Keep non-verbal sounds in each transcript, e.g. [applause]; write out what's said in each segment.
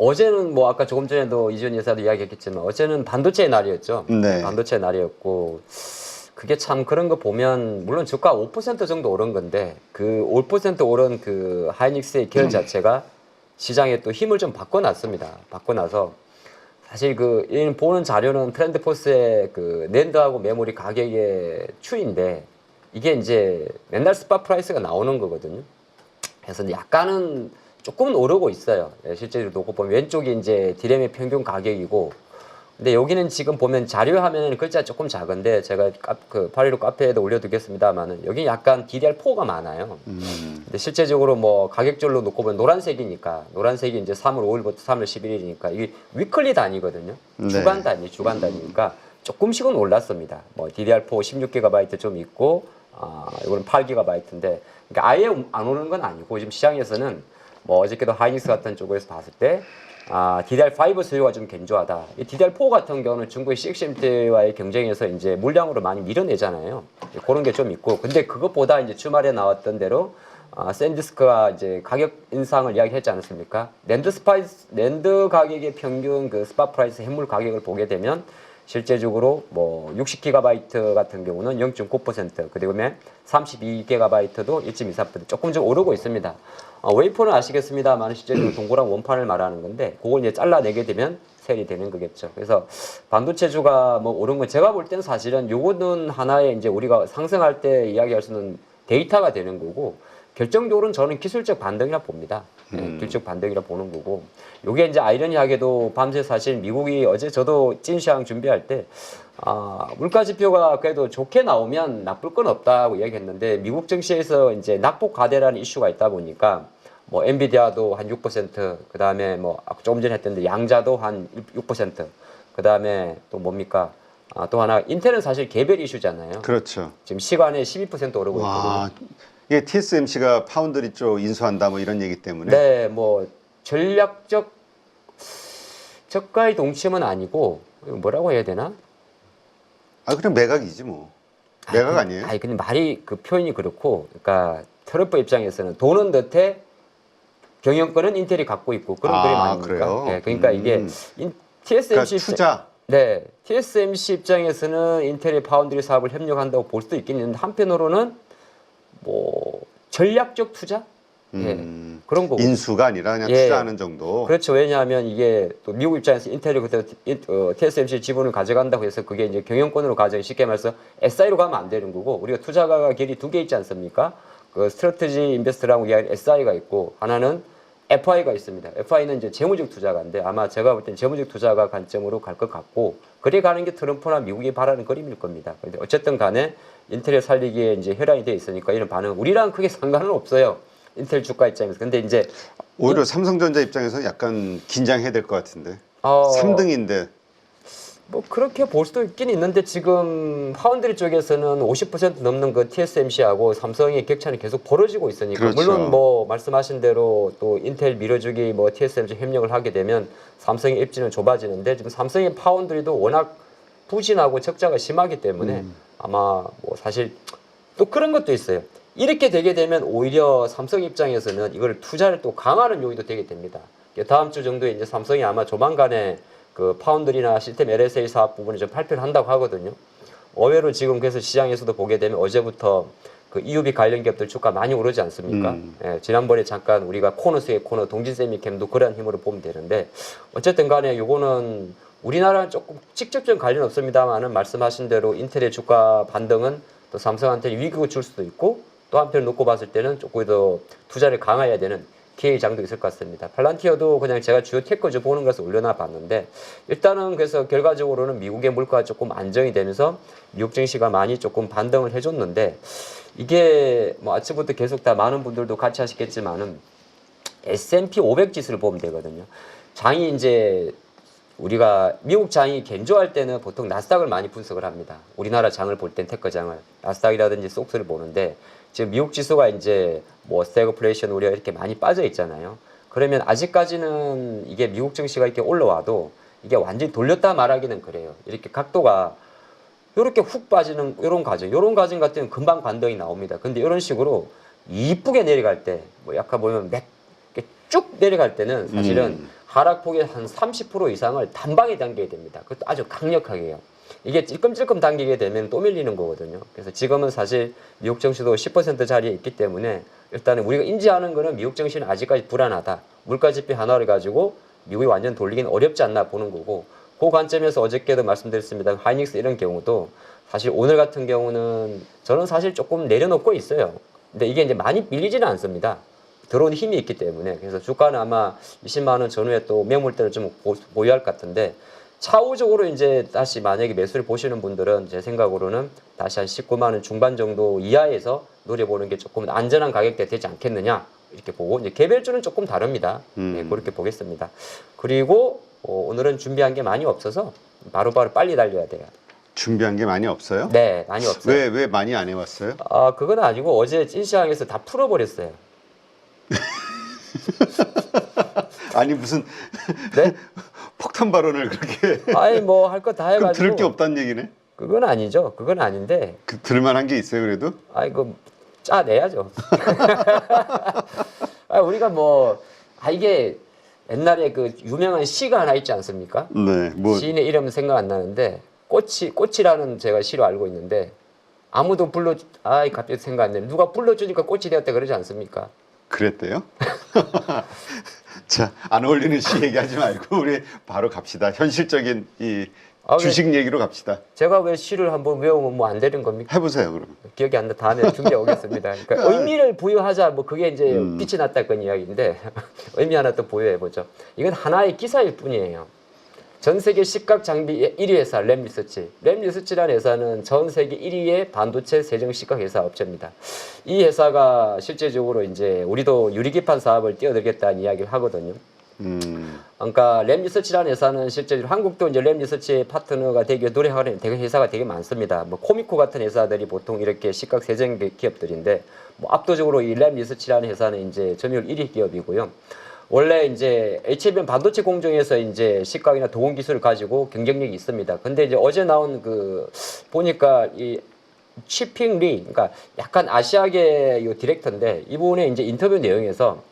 어제는 뭐 아까 조금 전에도 이준 여사도 이야기했겠지만 어제는 반도체의 날이었죠. 네. 반도체 날이었고 그게 참 그런 거 보면 물론 주가 5% 정도 오른 건데 그 5% 오른 그 하이닉스의 결 자체가 시장에 또 힘을 좀 바꿔놨습니다. 바꿔놔서 사실 그이 보는 자료는 트렌드 포스의 그 낸드하고 메모리 가격의 추인데 이게 이제 맨날 스팟 프라이스가 나오는 거거든요. 그래서 약간은 조금은 오르고 있어요. 예, 실제로 놓고 보면 왼쪽이 이제 디램의 평균 가격이고 근데 여기는 지금 보면 자료 화면에는 글자 조금 작은데 제가 카, 그 파리로 카페에도 올려두겠습니다만은 여기 약간 DDR4가 많아요. 음. 근데 실제적으로 뭐 가격별로 놓고 보면 노란색이니까 노란색이 이제 3월 5일부터 3월 11일이니까 이게 위클리 단위거든요. 네. 주간 단위, 주간 단위니까 조금씩은 올랐습니다. 뭐 DDR4 16GB 좀 있고 아 이거는 8GB인데 그러니까 아예 안 오르는 건 아니고 지금 시장에서는 뭐 어저께도 하이닉스 같은 쪽에서 봤을 때 아, DDR5 수요가 좀 견조하다. 이 DDR4 같은 경우는 중국의 CXMT와의 경쟁에서 이제 물량으로 많이 밀어내잖아요. 그런 게 좀 있고. 근데 그것보다 이제 주말에 나왔던 대로 아, 샌디스크가 이제 가격 인상을 이야기했지 않았습니까? 랜드 스파이스, 랜드 가격의 평균 그 스팟 프라이스 해물 가격을 보게 되면 실제적으로 뭐 60GB 같은 경우는 0.9%, 그다음에 32GB도 1.23% 조금 좀 오르고 있습니다. 어, 웨이퍼는 아시겠습니다만 실제로 [clears throat] 동그란 원판을 말하는 건데 그걸 이제 잘라내게 되면 셀이 되는 거겠죠. 그래서 반도체주가 뭐 오른 건 제가 볼 때는 사실은 요거는 하나의 이제 우리가 상승할 때 이야기할 수 있는 데이터가 되는 거고 결정적으로는 저는 기술적 반등이라 봅니다. 네, 기술적 반등이라 보는 거고 요게 이제 아이러니하게도 밤새 사실 미국이 어제 저도 찐시황 준비할 때 아, 물가 지표가 그래도 좋게 나오면 나쁠 건 없다고 이야기했는데 미국 증시에서 이제 낙폭 과대라는 이슈가 있다 보니까 뭐 엔비디아도 한 6%, 그 다음에 뭐 조금 전에 했던데 양자도 한 6%, 그 다음에 또 뭡니까? 아, 또 하나 인텔은 사실 개별 이슈잖아요. 그렇죠. 지금 시간에 12% 오르고. 와, 이게 TSMC가 파운드리 쪽 인수한다 뭐 이런 얘기 때문에. 네, 뭐 전략적 저가의 동침은 아니고 뭐라고 해야 되나? 아 그냥 매각이지 뭐. 매각 아니에요? 아니 근데 말이 그 표현이 그렇고, 그러니까 트럼프 입장에서는 돈은 넣되 경영권은 인텔이 갖고 있고 그런 아, 그림 아닙니까? 그래요? 네, 그러니까 이게 음. 인, 그러니까 TSMC 입장- 투자. 네, TSMC 입장에서는 인텔의 파운드리 사업을 협력한다고 볼 수도 있긴 있는데 한편으로는 뭐 전략적 투자, 예, 음. 그런 거고. 인수가 아니라 그냥 예. 투자하는 정도. 그렇죠. 왜냐하면 이게 또 미국 입장에서 인텔이 그때 인- 어, TSMC 지분을 가져간다고 해서 그게 이제 경영권으로 가져 쉽게 말해서 SI로 가면 안 되는 거고 우리가 투자가가 길이 두 개 있지 않습니까? 그 스트래티지 인베스트라고 이야기하는 SI가 있고 하나는 FI가 있습니다. FI는 이제 재무적 투자가인데 아마 제가 볼 땐 재무적 투자가 관점으로 갈 것 같고 그래 가는 게 트럼프나 미국이 바라는 그림일 겁니다. 근데 어쨌든 간에 인텔을 살리기에 이제 혈안이 돼 있으니까 이런 반응 우리랑 크게 상관은 없어요. 인텔 주가 입장에서. 근데 이제 오히려 삼성전자 입장에서는 약간 긴장해야 될 것 같은데. 어, 3등인데. 뭐 그렇게 볼 수도 있긴 있는데 지금 파운드리 쪽에서는 50% 넘는 그 TSMC하고 삼성의 격차는 계속 벌어지고 있으니까 그렇죠. 물론 뭐 말씀하신 대로 또 인텔 밀어주기 뭐 TSMC 협력을 하게 되면 삼성의 입지는 좁아지는데 지금 삼성의 파운드리도 워낙 부진하고 적자가 심하기 때문에 음. 아마 뭐 사실 또 그런 것도 있어요. 이렇게 되게 되면 오히려 삼성 입장에서는 이걸 투자를 또 강화하는 요인도 되게 됩니다. 다음 주 정도에 이제 삼성이 아마 조만간에 그 파운드리나 시스템 LSA 사업 부분을 좀 발표를 한다고 하거든요. 의외로 지금 그래서 시장에서도 보게 되면 어제부터 그 EUV 관련 기업들 주가 많이 오르지 않습니까? 음. 예, 지난번에 잠깐 우리가 코너 속의 코너 동진세미캠도 그러한 힘으로 보면 되는데 어쨌든 간에 요거는 우리나라는 조금 직접적인 관련 없습니다만은 말씀하신 대로 인텔의 주가 반등은 또 삼성한테 위기가 줄 수도 있고 또 한편 놓고 봤을 때는 조금 더 투자를 강화해야 되는 기회장도 있을 것 같습니다. 팔란티어도 그냥 제가 주요 테크주 보는 것을 올려놔 봤는데 일단은 그래서 결과적으로는 미국의 물가가 조금 안정이 되면서 미국 증시가 많이 조금 반등을 해줬는데 이게 뭐 아침부터 계속 다 많은 분들도 같이 하시겠지만은 S&P 500 지수를 보면 되거든요. 장이 이제 우리가 미국 장이 견조할 때는 보통 나스닥을 많이 분석을 합니다. 우리나라 장을 볼 땐 테크 장을 나스닥이라든지 속스를 보는데 지금 미국 지수가 이제 뭐 스태그플레이션 우려가 이렇게 많이 빠져 있잖아요. 그러면 아직까지는 이게 미국 증시가 이렇게 올라와도 이게 완전히 돌렸다 말하기는 그래요. 이렇게 각도가 이렇게 훅 빠지는 이런 과정, 이런 과정 같은 경우는 금방 반등이 나옵니다. 근데 이런 식으로 이쁘게 내려갈 때, 뭐 약간 보면 맥, 쭉 내려갈 때는 사실은 음. 하락폭의 한 30% 이상을 단방에 당겨야 됩니다. 그것도 아주 강력하게요. 이게 찔끔찔끔 당기게 되면 또 밀리는 거거든요. 그래서 지금은 사실 미국 증시도 10% 자리에 있기 때문에 일단은 우리가 인지하는 거는 미국 증시는 아직까지 불안하다. 물가 지표 하나를 가지고 미국이 완전 돌리기는 어렵지 않나 보는 거고 그 관점에서 어저께도 말씀드렸습니다. 하이닉스 이런 경우도 사실 오늘 같은 경우는 저는 사실 조금 내려놓고 있어요. 근데 이게 이제 많이 밀리지는 않습니다. 들어온 힘이 있기 때문에 그래서 주가는 아마 20만 원 전후에 또 매물대를 좀 보- 보유할 것 같은데 차후적으로 이제 다시 만약에 매수를 보시는 분들은 제 생각으로는 다시 한 19만 원 중반 정도 이하에서 노려보는 게 조금 안전한 가격대 되지 않겠느냐 이렇게 보고 이제 개별주는 조금 다릅니다. 네, 음. 그렇게 보겠습니다. 그리고 어, 오늘은 준비한 게 많이 없어서 바로 바로 빨리 달려야 돼요. 준비한 게 많이 없어요? 네, 많이 없어요. 왜 왜 많이 안 해왔어요? 아, 그건 아니고 어제 찐시장에서 다 풀어버렸어요. [laughs] 아니 무슨 네? [laughs] 폭탄 발언을 그렇게 [laughs] 아니 뭐 할 거 다 그럼 해가지고 들을 게 없다는 얘기네? 그건 아니죠. 그건 아닌데 그, 들을만한 게 있어요 그래도? 아이 그 짜내야죠. [laughs] 아, 우리가 뭐 아, 이게 옛날에 그 유명한 시가 하나 있지 않습니까? 네, 뭐 시인의 이름은 생각 안 나는데 꽃이 꽃이라는 제가 시로 알고 있는데 아무도 불러 아이 갑자기 생각 안 나네. 누가 불러주니까 꽃이 되었다 그러지 않습니까? 그랬대요? [laughs] 자, 안 어울리는 시 [laughs] 얘기하지 말고 우리 바로 갑시다. 현실적인 이 아, 왜- 주식 얘기로 갑시다. 제가 왜 시를 한번 외우면 뭐 안 되는 겁니까? 해보세요 그럼. 기억이 안 나. 다음에 준비해 오겠습니다. 그러니까 [laughs] 의미를 부여하자. 뭐 그게 이제 음. 빛이 났다 그런 이야기인데 [laughs] 의미 하나 또 부여해 보죠. 이건 하나의 기사일 뿐이에요. 전 세계 시각 장비 1위 회사 램리서치. 램리서치라는 회사는 전 세계 1위의 반도체 세정 시각 회사 업체입니다. 이 회사가 실제적으로 이제 우리도 유리기판 사업을 뛰어들겠다는 이야기를 하거든요. 음, 그러니까 램리서치라는 회사는 실제로 한국도 이제 램리서치의 파트너가 되기 노력하는 되게 회사가 되게 많습니다. 뭐 코미코 같은 회사들이 보통 이렇게 시각 세정 기업들인데 뭐 압도적으로 이 램리서치라는 회사는 이제 점유율 1위 기업이고요. 원래 이제 HBM 반도체 공정에서 이제 시각이나 도공 기술을 가지고 경쟁력이 있습니다. 근데 이제 어제 나온 그 보니까 이 치핑 리, 그러니까 약간 아시아계 요 디렉터인데 이분의 이제 인터뷰 내용에서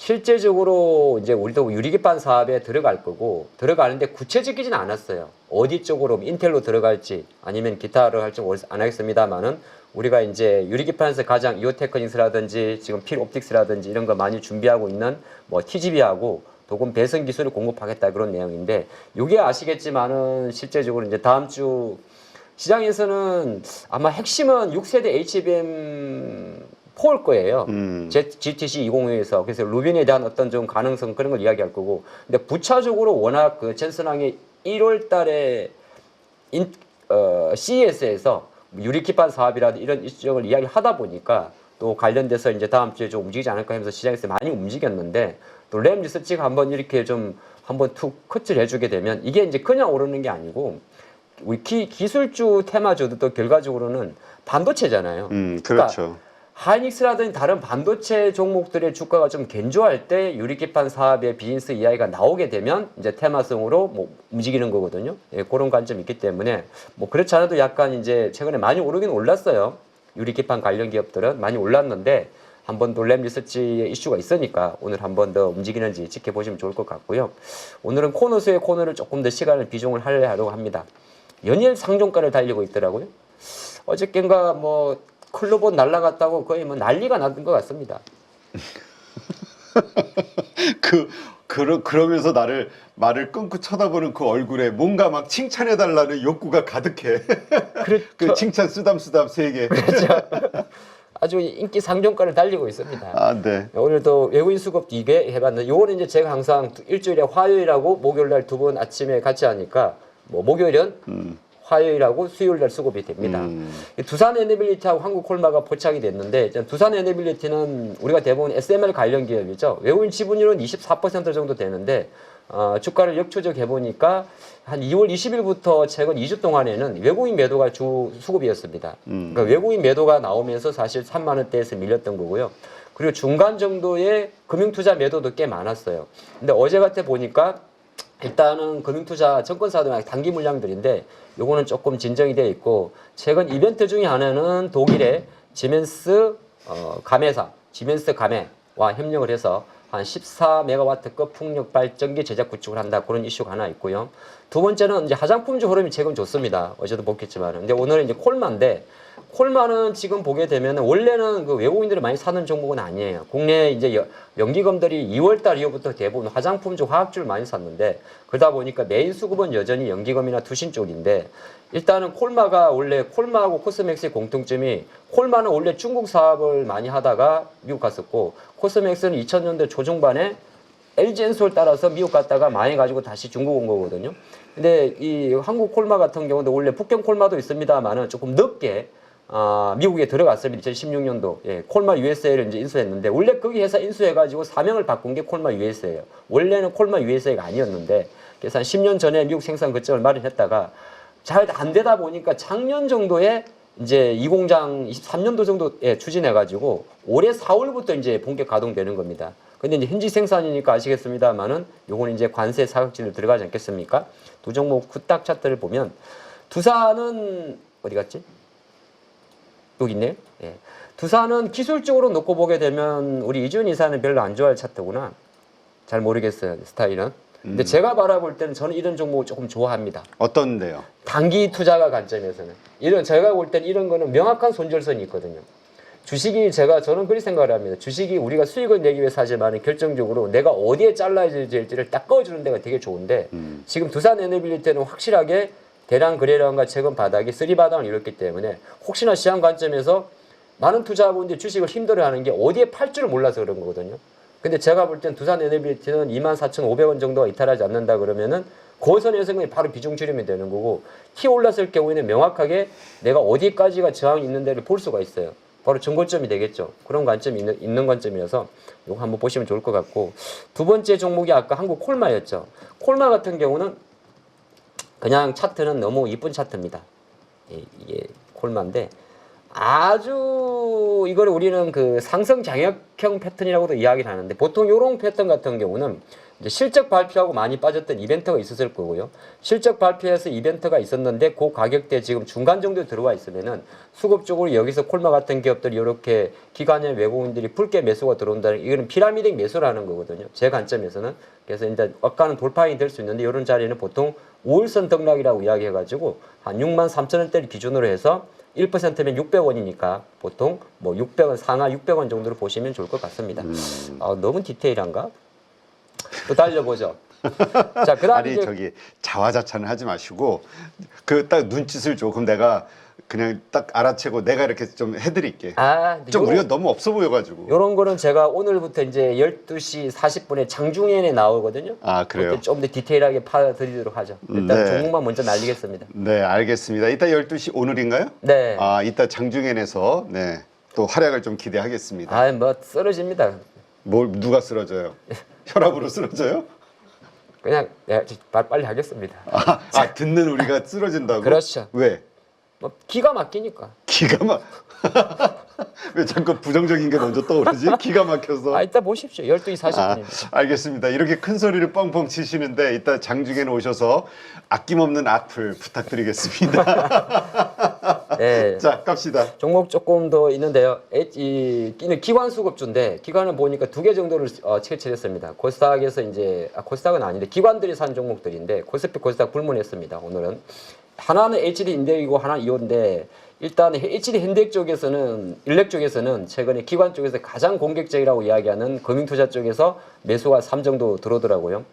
실제적으로 이제 우리도 유리기판 사업에 들어갈 거고 들어가는데 구체적이진 않았어요. 어디 쪽으로 인텔로 들어갈지 아니면 기타를 할지 안 하겠습니다만은 우리가 이제 유리기판에서 가장 이오테크닉스라든지 지금 필 옵틱스라든지 이런 거 많이 준비하고 있는 뭐 TGV하고 도금 배선 기술을 공급하겠다 그런 내용인데 이게 아시겠지만은 실제적으로 이제 다음 주 시장에서는 아마 핵심은 6세대 HBM 4일 거예요. 음. GTC 205에서 그래서 루빈에 대한 어떤 좀 가능성 그런 걸 이야기할 거고 근데 부차적으로 워낙 그 젠슨왕이 1월 달에 인, 어, CES에서 유리기판 사업이라든 이런 일정을 이야기하다 보니까 또 관련돼서 이제 다음 주에 좀 움직이지 않을까 하면서 시장에서 많이 움직였는데 또 램 리서치가 한번 이렇게 좀 한번 툭 커트를 해주게 되면 이게 이제 그냥 오르는 게 아니고 우리 기, 기술주 테마주도 결과적으로는 반도체잖아요. 음, 그렇죠. 하이닉스라든지 다른 반도체 종목들의 주가가 좀 견조할 때 유리기판 사업의 비즈니스 이야기가 나오게 되면 이제 테마성으로 뭐 움직이는 거거든요. 예, 그런 관점이 있기 때문에 뭐 그렇지 않아도 약간 이제 최근에 많이 오르긴 올랐어요. 유리기판 관련 기업들은 많이 올랐는데 한번더램 리서치의 이슈가 있으니까 오늘 한 번 더 움직이는지 지켜보시면 좋을 것 같고요. 오늘은 코너 수의 코너를 조금 더 시간을 비중을 하려고 합니다. 연일 상종가를 달리고 있더라고요. 어저께인가 뭐 클로본 날라갔다고 거의 뭐 난리가 났던 것 같습니다. [laughs] 그 그러, 그러면서 나를 말을 끊고 쳐다보는 그 얼굴에 뭔가 막 칭찬해 달라는 욕구가 가득해. [laughs] 그렇죠. 그 칭찬 쓰담 쓰담 세 개. 아주 인기 상종가를 달리고 있습니다. 아, 네. 오늘도 외국인 수급 이게 해봤는데 요거는 이제 제가 항상 두- 일주일에 화요일하고 목요일 날 두 번 아침에 같이 하니까 뭐 목요일은 음. 화요일하고 수요일 날 수급이 됩니다. 음. 이 두산 에너빌리티하고 한국콜마가 포착이 됐는데 두산 에너빌리티는 우리가 대부분 SML 관련 기업이죠. 외국인 지분율은 24% 정도 되는데 어, 주가를 역추적 해 보니까 한 2월 20일부터 최근 2주 동안에는 외국인 매도가 주 수급이었습니다. 음. 그러니까 외국인 매도가 나오면서 사실 3만 원대에서 밀렸던 거고요. 그리고 중간 정도의 금융투자 매도도 꽤 많았어요. 근데 어제 같아 보니까 일단은 금융투자 증권사들 단기 물량들인데 요거는 조금 진정이 되어 있고 최근 이벤트 중에 하나는 독일의 지멘스 어, 가메사 지멘스 가메와 협력을 해서 한 14메가와트급 풍력 발전기 제작 구축을 한다 그런 이슈가 하나 있고요. 두 번째는 이제 화장품주 흐름이 최근 좋습니다. 어제도 봤겠지만, 근데 오늘은 이제 콜마인데 콜마는 지금 보게 되면 원래는 그 외국인들이 많이 사는 종목은 아니에요. 국내 이제 여- 연기금들이 2월달 이후부터 대부분 화장품주, 화학주를 많이 샀는데 그러다 보니까 메인 수급은 여전히 연기금이나 투신 쪽인데 일단은 콜마가 원래 콜마하고 코스맥스의 공통점이 콜마는 원래 중국 사업을 많이 하다가 미국 갔었고 코스맥스는 2000년대 초중반에 LG 엔솔 따라서 미국 갔다가 망해가지고 다시 중국 온 거거든요. 근데 이 한국 콜마 같은 경우도 원래 북경 콜마도 있습니다만은 조금 늦게 아, 미국에 들어갔습니다. 2016년도. 예, 콜마 USA를 이제 인수했는데, 원래 거기 회사 인수해가지고 사명을 바꾼 게 콜마 USA예요. 원래는 콜마 USA가 아니었는데, 그래서 한 10년 전에 미국 생산 거점을 마련했다가, 잘 안 되다 보니까 작년 정도에 이제 이 공장 23년도 정도에 추진해가지고, 올해 4월부터 이제 본격 가동되는 겁니다. 근데 이제 현지 생산이니까 아시겠습니다만은, 요건 이제 관세 사각지를 들어가지 않겠습니까? 두 종목 후딱 차트를 보면, 두산은, 어디 갔지? 여기 있네요. 예. 두산은 기술적으로 놓고 보게 되면 우리 이준 이사는 별로 안 좋아할 차트구나. 잘 모르겠어요 스타일은. 근데 제가 바라볼 때는 저는 이런 종목을 조금 좋아합니다. 어떤데요? 단기 투자가 관점에서는 이런 제가 볼땐 이런 거는 명확한 손절선이 있거든요. 주식이 제가 저는 그렇게 생각을 합니다. 주식이 우리가 수익을 내기 위해서 하지만 결정적으로 내가 어디에 잘라야 될지를 딱 꺼주는 데가 되게 좋은데 음. 지금 두산 에너빌리티는 확실하게 대량 거래량과 최근 바닥이 쓰리 바닥을 이뤘기 때문에 혹시나 시장 관점에서 많은 투자자분들이 주식을 힘들어하는 게 어디에 팔 줄을 몰라서 그런 거거든요. 근데 제가 볼 땐 두산 에너빌리티는 24,500원 정도가 이탈하지 않는다 그러면은 고선에서 그냥 바로 비중 줄이면 되는 거고 키 올랐을 경우에는 명확하게 내가 어디까지가 저항이 있는 데를 볼 수가 있어요. 바로 정고점이 되겠죠. 그런 관점이 있는, 있는 관점이어서 이거 한번 보시면 좋을 것 같고 두 번째 종목이 아까 한국 콜마였죠. 콜마 같은 경우는 그냥 차트는 너무 이쁜 차트입니다. 예, 이게 콜마인데 아주 이걸 우리는 그 상승 장역형 패턴이라고도 이야기를 하는데 보통 요런 패턴 같은 경우는 이제 실적 발표하고 많이 빠졌던 이벤트가 있었을 거고요. 실적 발표에서 이벤트가 있었는데 그 가격대 지금 중간 정도에 들어와 있으면은 수급적으로 여기서 콜마 같은 기업들이 이렇게 기관의 외국인들이 붉게 매수가 들어온다는 이거는 피라미드 매수라는 거거든요. 제 관점에서는 그래서 일단 아까는 돌파이 될 수 있는데 이런 자리는 보통 우울선 등락이라고 이야기해가지고 한 6만 3천 원대를 기준으로 해서 1%면 600원이니까 보통 뭐 600원 상하 600원 정도로 보시면 좋을 것 같습니다. 아, 너무 디테일한가? 또 달려보죠. 자, 그다음 아니 이제 저기 자화자찬을 하지 마시고 그 딱 눈짓을 줘. 그럼 내가 그냥 딱 알아채고 내가 이렇게 좀 해드릴게. 아, 근데 좀 요런- 우리가 너무 없어 보여가지고. 요런 거는 제가 오늘부터 이제 12시 40분에 장중엔에 나오거든요. 아 그래요. 좀더 디테일하게 파드리도록 하죠. 일단 네. 종목만 먼저 날리겠습니다. 네 알겠습니다. 이따 12시 오늘인가요? 네. 아 이따 장중엔에서 네. 또 활약을 좀 기대하겠습니다. 아, 뭐 쓰러집니다. 뭘 누가 쓰러져요? [laughs] 혈압으로 쓰러져요? 그냥 네, 말- 빨리 하겠습니다. 아, 아, 듣는 우리가 쓰러진다고? 그렇죠. 왜? 뭐 기가 막히니까. 기가 막. [laughs] 왜 자꾸 부정적인 게 먼저 떠오르지? 기가 막혀서. 아, 이따 보십시오. 12시 아, 40분입니다. 알겠습니다. 이렇게 큰 소리를 뻥뻥 치시는데 이따 장중에 오셔서 아낌없는 악플 부탁드리겠습니다. [laughs] 네. [laughs] 자, 갑시다. 종목 조금 더 있는데요. 이 기관 수급주인데 기관을 보니까 두 개 정도를 어, 채취했습니다. 코스닥에서 이제 아, 코스닥은 아닌데 기관들이 산 종목들인데 코스피 코스닥 불문했습니다. 오늘은 하나는 HD 인덱이고 하나 이온데 일단 HD 핸덱 쪽에서는 일렉 쪽에서는 최근에 기관 쪽에서 가장 공격적이라고 이야기하는 금융투자 쪽에서 매수가 3 정도 들어오더라고요.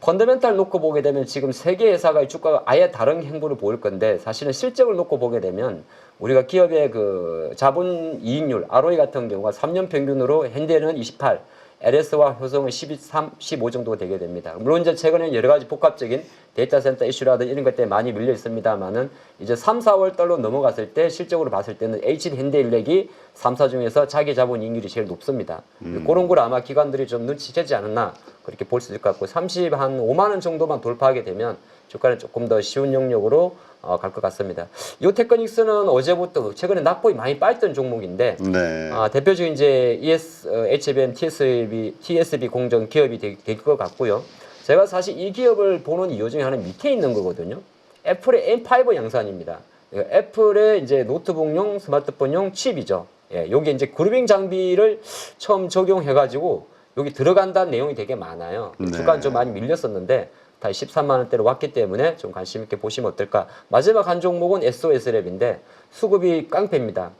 펀더멘탈 놓고 보게 되면 지금 세계 회사가 주가가 아예 다른 행보를 보일 건데 사실은 실적을 놓고 보게 되면 우리가 기업의 그 자본 이익률 ROE 같은 경우가 3년 평균으로 현대는 28, LS와 효성은 13, 15 정도가 되게 됩니다. 물론 이제 최근에 여러 가지 복합적인 데이터 센터 이슈라든 이런 것 때문에 많이 밀려 있습니다만은 이제 3, 4월 달로 넘어갔을 때 실적으로 봤을 때는 HD 현대인력이 3사 중에서 자기 자본 이익률이 제일 높습니다. 그런 걸 아마 기관들이 좀 눈치채지 않았나 그렇게 볼 수 있을 것 같고 30 한 5만 원 정도만 돌파하게 되면 주가는 조금 더 쉬운 영역으로 어, 갈 것 같습니다. 이 테크닉스는 어제부터 최근에 낙폭이 많이 빠졌던 종목인데 네. 아, 대표적인 이제 ES, 어, HBM, TSB, TSB 공정 기업이 될 것 같고요. 제가 사실 이 기업을 보는 이유 중에 하나는 밑에 있는 거거든요. 애플의 M5 양산입니다. 예, 애플의 이제 노트북용, 스마트폰용 칩이죠. 예, 요게 이제 그루빙 장비를 처음 적용해가지고 여기 들어간다는 내용이 되게 많아요. 네. 주간 좀 많이 밀렸었는데 다시 13만 원대로 왔기 때문에 좀 관심 있게 보시면 어떨까. 마지막 한 종목은 SOS랩인데 수급이 깡패입니다.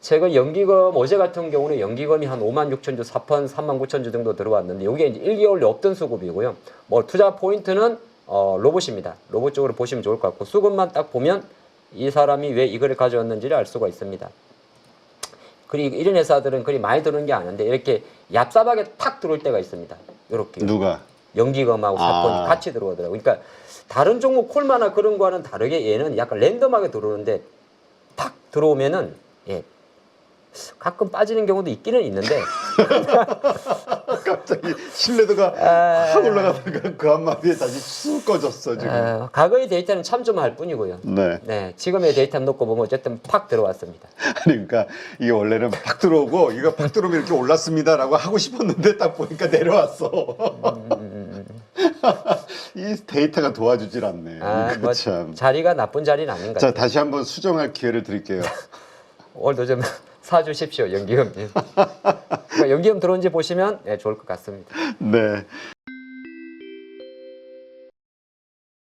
최근 연기금 어제 같은 경우는 연기금이 한 5만 6천 주, 4펀 3만 9천 주 정도 들어왔는데 이게 이제 1개월에 없던 수급이고요. 뭐 투자 포인트는 어, 로봇입니다. 로봇 쪽으로 보시면 좋을 것 같고 수급만 딱 보면 이 사람이 왜 이거를 가져왔는지를 알 수가 있습니다. 그리고 이런 회사들은 그리 많이 들어오는 게 아닌데 이렇게 얍삽하게 탁 들어올 때가 있습니다. 이렇게 누가? 연기금하고 사건이 아. 같이 들어오더라고요. 그러니까 다른 종목 콜마나 그런 거와는 다르게 얘는 약간 랜덤하게 들어오는데 탁 들어오면은 예 가끔 빠지는 경우도 있기는 있는데 [laughs] 갑자기 신뢰도가 아. 확 올라가다가 그 한마디에 다시 쑥 꺼졌어 지금. 어, 과거의 데이터는 참조할 뿐이고요. 네. 네, 지금의 데이터 놓고 보면 어쨌든 팍 들어왔습니다. 아니 그러니까 이게 원래는 팍 들어오고 이거 팍 들어오면 이렇게 올랐습니다라고 하고 싶었는데 딱 보니까 내려왔어. 이 데이터가 도와주질 않네. 아, 그뭐 참. 자리가 나쁜 자리는 아닌 것 자 같아요. 다시 한번 수정할 기회를 드릴게요. [laughs] 오늘도 좀 [laughs] 사주십시오 연기금. 그러니까 연기금 들어온지 보시면 네, 좋을 것 같습니다. 네.